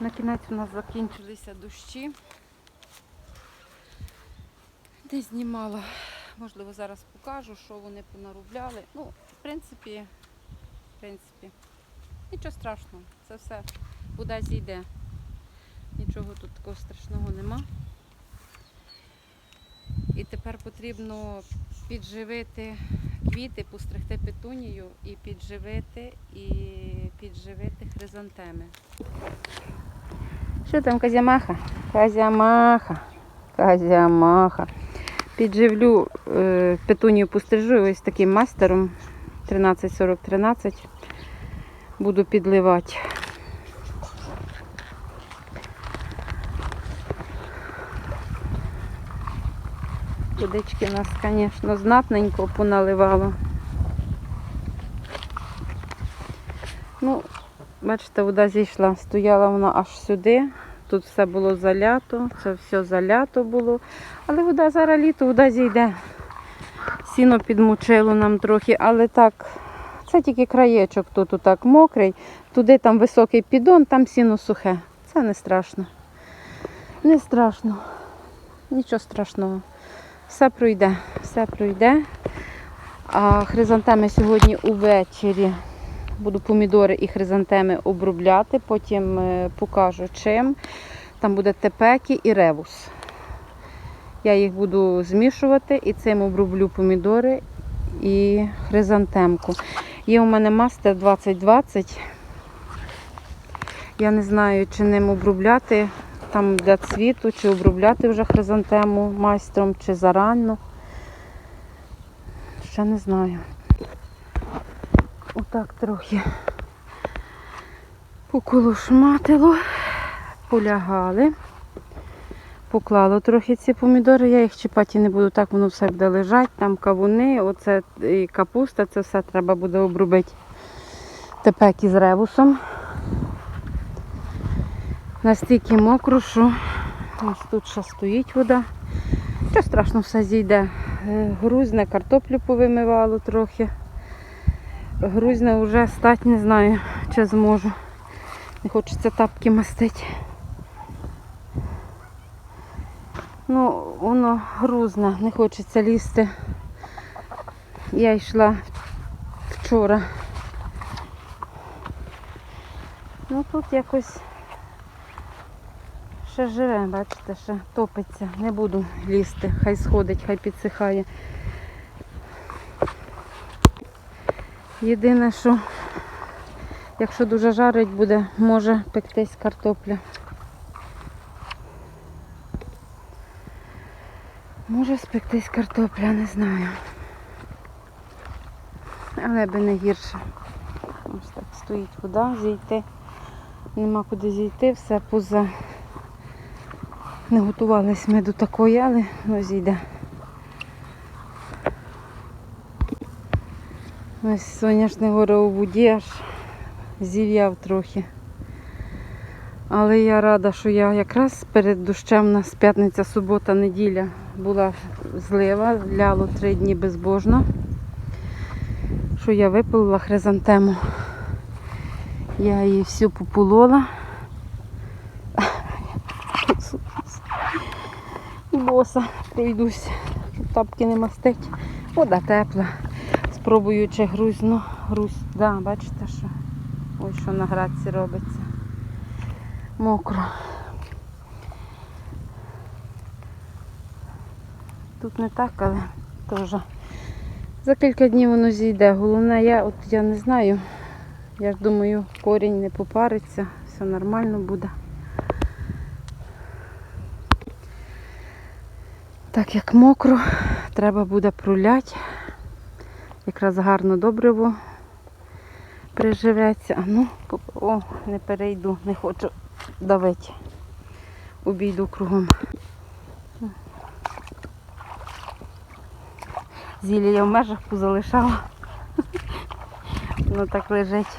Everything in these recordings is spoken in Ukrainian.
На кінець у нас закінчилися дощі. Де знімала, можливо, зараз покажу, що вони понарубляли. Ну, в принципі, в принципі, нічого страшного. Це все куди зійде. Нічого тут такого страшного нема. І тепер потрібно підживити квіти, постригти петунію і підживити і підживити хризантеми. Що там казямаха? Казямаха. Казямаха. Підживлю е, петунію пострижу ось таким мастером 13-40-13. Буду підливати. Водички нас, звісно, знатненько поналивало. Ну, бачите, вода зійшла, стояла вона аж сюди. Тут все було залято, це все залято було. Але вода зараз літо, вода зійде. Сіно підмочило нам трохи, але так, це тільки краєчок тут так мокрий. Туди там високий піддон, там сіно сухе. Це не страшно. Не страшно. Нічого страшного. Все пройде, все пройде. А хризантеми сьогодні увечері. Буду помідори і хризантеми обробляти, потім е, покажу чим. Там буде тепекі і ревус. Я їх буду змішувати і цим оброблю помідори і хризантемку. Є у мене мастер 2020. Я не знаю, чи ним обробляти там для цвіту, чи обробляти вже хризантему майстром, чи зарано. Ще не знаю. Отак трохи поколошматило, полягали. Поклало трохи ці помідори, я їх чіпати не буду, так воно все буде лежати, там кавуни, оце і капуста, це все треба буде обробити тепеки з ревусом. Настільки мокро, що ось тут ще стоїть вода. Що страшно, все зійде. Е, Грузне, картоплю повимивало трохи. Грузне вже стать, не знаю, чи зможу. Не хочеться тапки мастити. Ну, воно грузне, не хочеться лізти. Я йшла вчора. Ну тут якось ще живе, бачите, ще топиться. Не буду лізти, хай сходить, хай підсихає. Єдине, що якщо дуже жарить буде, може пектись картопля. Може спектись картопля, не знаю. Але би не гірше. Ось так стоїть вода, зійти. Нема куди зійти, все поза. Не готувались ми до такої, але зійде. Ось соняшне горе аж зів'яв трохи. Але я рада, що я якраз перед дощем нас п'ятниця, субота, неділя була злива, ляло три дні безбожно. Що я випилила хризантему. Я її всю пополола. Боса пройдусь, щоб тапки не мастить. Вода тепла. Спробую чи грузно. Грузь. Да, бачите, що ось що на градці робиться. Мокро. Тут не так, але теж. За кілька днів воно зійде. Головне, я от я не знаю. Я ж думаю, корінь не попариться, все нормально буде. Так як мокро, треба буде проляти. Якраз гарно добриво приживеться. А ну, о, не перейду, не хочу давити. Обійду кругом. Зілля я в межах позалишала. Воно так лежить.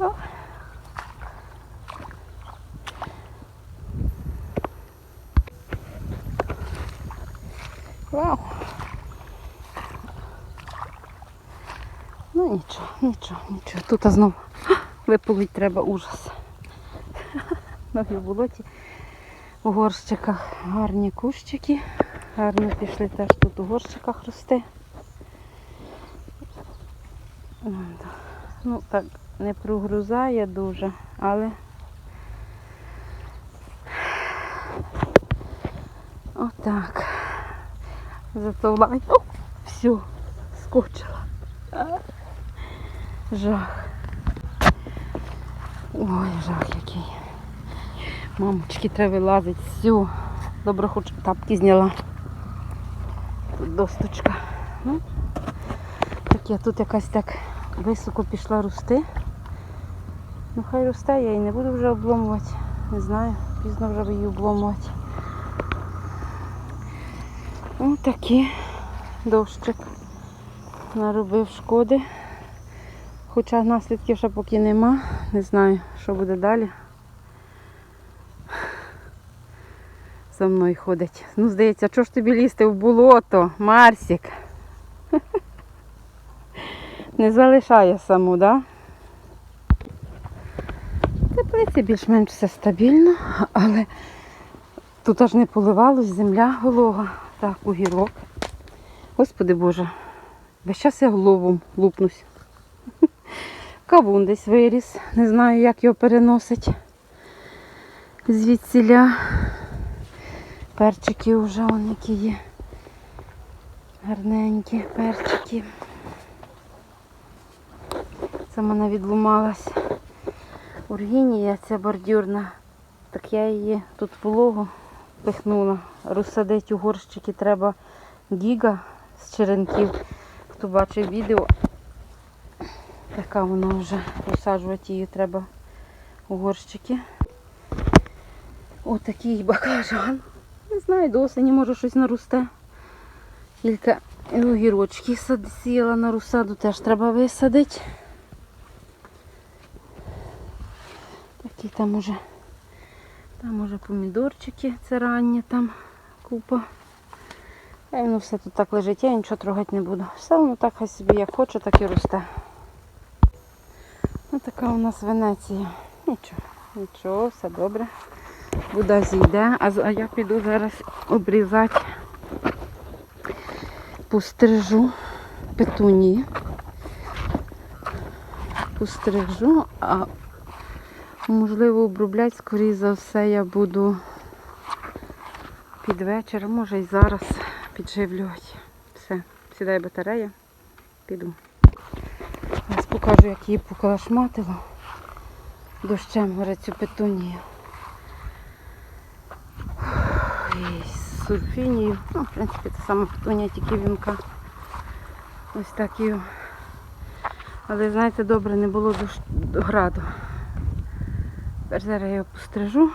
О. Вау. Ну нічого, нічого, нічого. Тут знов випалить треба ужас. В болоті. У горщиках гарні кущики. Гарно пішли теж тут у горщиках да. Ну так, не прогрузає дуже, але отак. Зато лай. О, все, скочила. Жах. Ой, жах який. Мамочки, треба вилазити. Все. Добре, хоч тапки зняла. Тут досточка. Ну, таке, тут якась так високо пішла рости. Ну хай росте, я її не буду вже обломувати. Не знаю, пізно вже її обломувати. Ось такий дощик наробив шкоди. Хоча наслідків ще поки нема. Не знаю, що буде далі. За мною ходить. Ну, здається, чого ж тобі лізти в болото, Марсік? Не залишає саму, так? Да? Теплиці більш-менш все стабільно, але тут аж не поливалось, земля волога. Так, огірок. Господи Боже, весь час я головом лупнусь. Кавун десь виріс, не знаю, як його переносить звідсіля. Перчики вже вон які є. Гарненькі перчики. В мене відломалась. Ургінія ця бордюрна. Так я її тут вологу пихнула. Розсадити у горщики треба гіга з черенків. Хто бачив відео, така вона вже розсаджувати її треба у горщики. Отакий баклажан. Не знаю, до осені може щось наросте. Тільки і огірочки сіяла на розсаду, теж треба висадити. Такі там уже, там уже помідорчики, це ранні там купа. А воно все тут так лежить, я нічого трогати не буду. Все воно так хай собі як хоче, так і росте. Ось така у нас Венеція. Нічого, нічого, все добре. Вода зійде, а я піду зараз обрізати пострижу петунії. Пострижу, а можливо обробляти, скоріше за все, я буду під вечір, може і зараз підживлювати. Все, сідає батарея, піду. Покажу, як її поколошматило. Дощем горить цю петунію. І з сурфінію. Ну, в принципі, це саме петунія, тільки вінка. Ось так її. Але знаєте, добре, не було дощ... граду. Тепер зараз я його пострижу.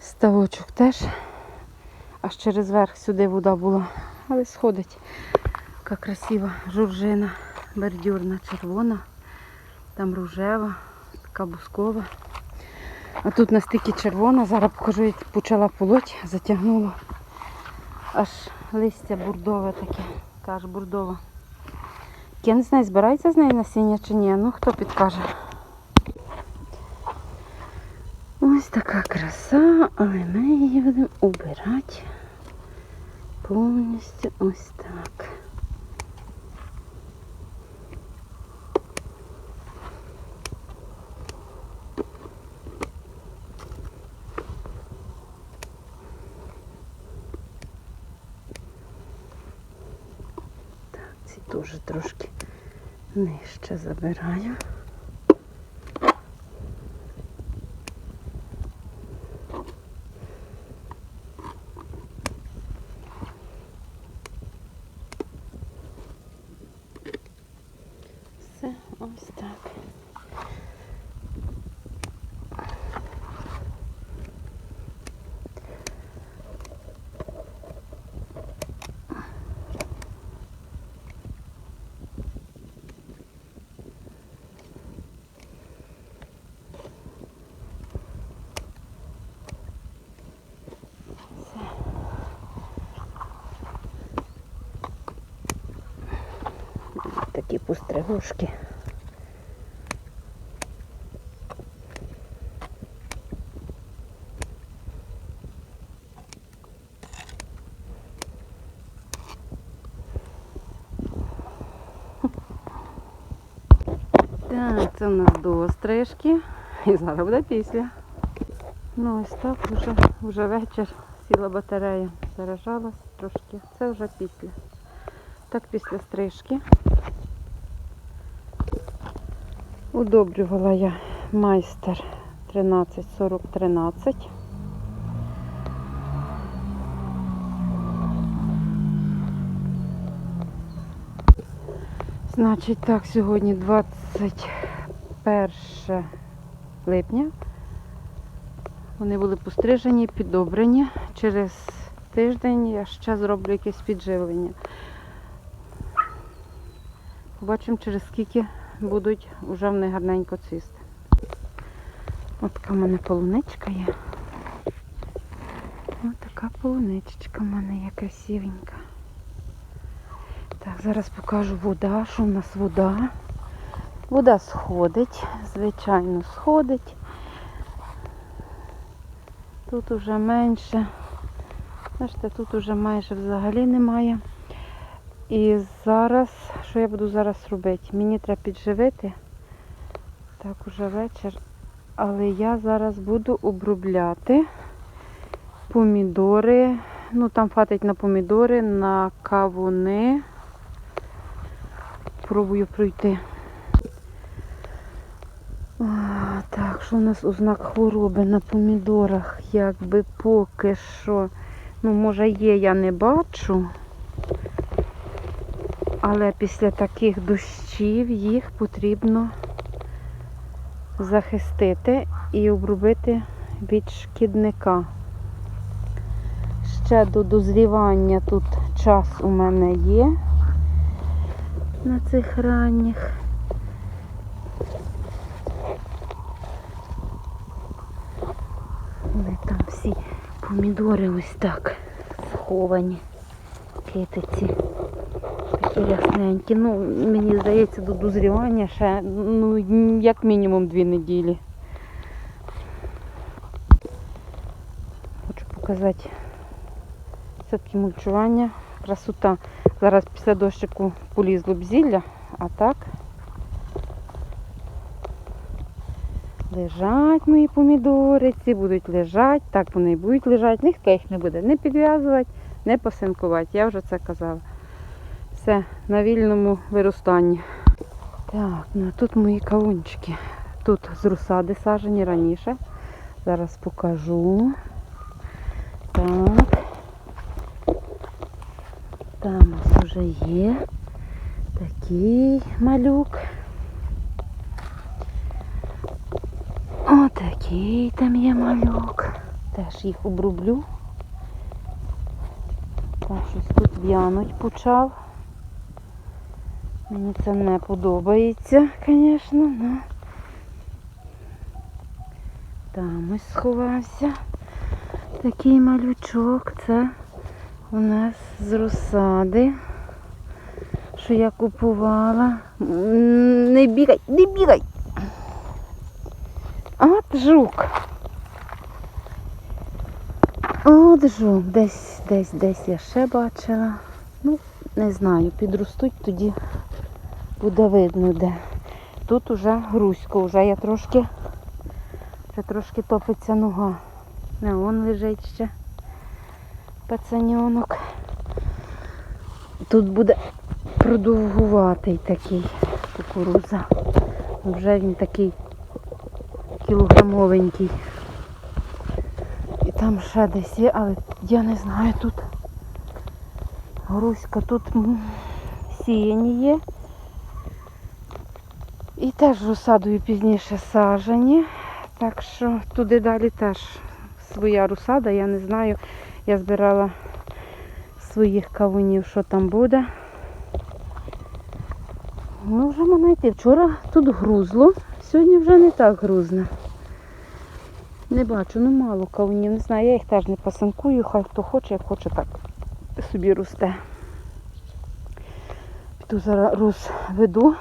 Ставочок теж. Аж через верх сюди вода була. Але сходить. Яка красива журжина, бордюрна, червона, там рожева, така бускова. А тут настільки червона, зараз покажу, як почала полоть, затягнула. Аж листя бурдове таке, така аж бурдова. Я не знаю, збирається з неї насіння чи ні, ну хто підкаже. Ось така краса, але ми її будемо убирати повністю ось. Так, теж трошки нижче забираю. постригушки. Так, це в нас до стрижки. І зараз буде після. Ну ось так вже вже вечір сіла батарея, заражалась трошки. Це вже після. Так після стрижки. Удобрювала я майстер 134013. Значить так, сьогодні 21 липня. Вони були пострижені, підобрані. Через тиждень я ще зроблю якесь підживлення. Побачимо, через скільки будуть вже вони гарненько цвісти. От така в мене полуничка є. Ось така полуничечка в мене є красивенька. Так, зараз покажу вода, що в нас вода. Вода сходить, звичайно, сходить. Тут уже менше. Бачите, тут уже майже взагалі немає. І зараз, що я буду зараз робити? Мені треба підживити. Так, уже вечір. Але я зараз буду обробляти помідори. Ну, там хватить на помідори, на кавуни. Пробую пройти. А, так, що у нас ознак хвороби на помідорах? Якби поки що. Ну, може є, я не бачу. Але після таких дощів їх потрібно захистити і обробити від шкідника. Ще до дозрівання тут час у мене є на цих ранніх. Вони там всі помідори ось так сховані. Китиці. Такі рясненькі. Ну, мені здається, до дозрівання ще ну, як мінімум дві неділі. Хочу показати все-таки мульчування. Красота. Зараз після дощику полізло б зілля, а так лежать мої помідори, ці будуть лежати, так вони і будуть лежати, ніхто їх не буде не підв'язувати, не посинкувати. Я вже це казала. Все, на вільному виростанні. Так, ну а тут мої кавунчики. Тут з розсади сажені раніше. Зараз покажу. Так. Там ось вже є такий малюк. Отакий там є малюк. Теж їх оброблю. Так, щось тут в'януть почав. Мені це не подобається, звісно, але там ось сховався такий малючок. Це у нас з розсади, що я купувала. Не бігай, не бігай! От жук. От жук. Десь, десь, десь я ще бачила. Ну, не знаю, підростуть, тоді буде видно де. Тут уже грузько, вже я трошки, вже трошки топиться нога. Не он лежить ще пацаньонок. Тут буде продовгуватий такий кукуруза. Вже він такий кілограмовенький. І там ще десь є, але я не знаю тут. Грузька тут сіяні є. І теж розсадою пізніше сажені. Так що туди далі теж своя розсада, я не знаю. Я збирала своїх кавунів, що там буде. Ну, вже можна. Вчора тут грузло, сьогодні вже не так грузне. Не бачу, ну мало кавунів, не знаю, я їх теж не пасанкую, хай хто хоче, як хоче, так собі росте. Піду зараз розведу,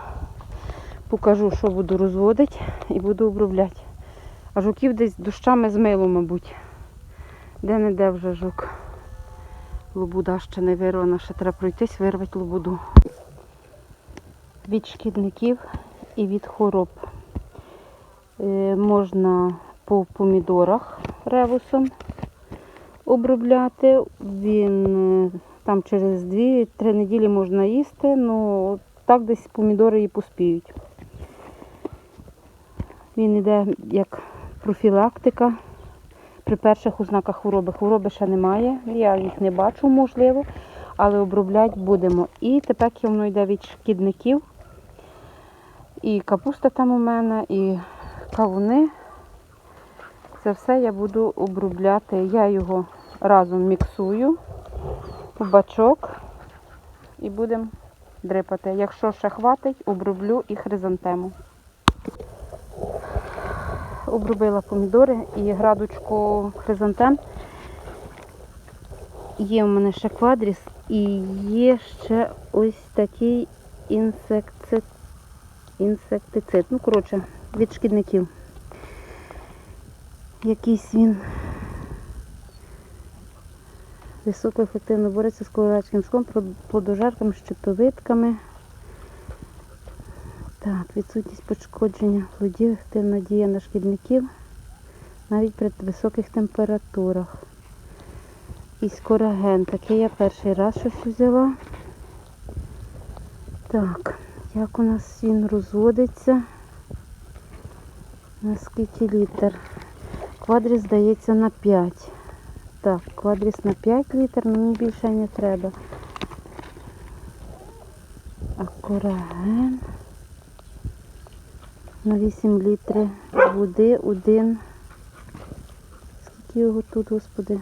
покажу, що буду розводити і буду обробляти. А жуків десь дощами змило, мабуть. Де-не-де вже жук. Лобуда ще не вирвана, ще треба пройтись, вирвати лобуду. Від шкідників і від хвороб. Е, Можна по помідорах ревусом обробляти. Він е, там через 2-3 неділі можна їсти, ну так десь помідори і поспіють. Він йде як профілактика при перших ознаках хвороби. Хвороби ще немає, я їх не бачу, можливо, але обробляти будемо. І тепер воно йде від шкідників. І капуста там у мене, і кавуни. Це все я буду обробляти. Я його разом міксую в бачок і будемо дрипати. Якщо ще хватить, оброблю і хризантему. Обробила помідори і градочку хризантем. Є у мене ще квадріс і є ще ось такий інсектицид. Ну, коротше, від шкідників. Якийсь він високоефективно бореться з колорадським ском, плодожерками, щитовидками. Так, відсутність пошкодження плодів, активна дія на шкідників навіть при високих температурах. І скороген. Таке я перший раз щось взяла. Так, як у нас він розводиться? На скільки літр? Квадріс здається на 5. Так, квадріс на 5 літр, мені більше не треба. А на 8 літрів води один. Скільки його тут, господи?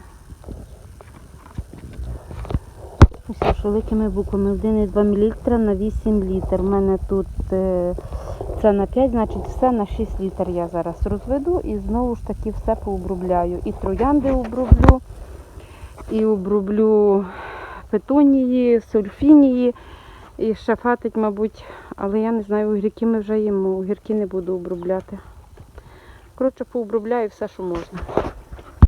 Ось великими буквами 1,2 мл на 8 літр. У мене тут е, це на 5, значить все на 6 літр я зараз розведу і знову ж таки все пообробляю. І троянди оброблю, і оброблю петунії, сульфінії. І ще фатить, мабуть, але я не знаю, огірки ми вже їмо, огірки не буду обробляти. Коротше, пообробляю все, що можна.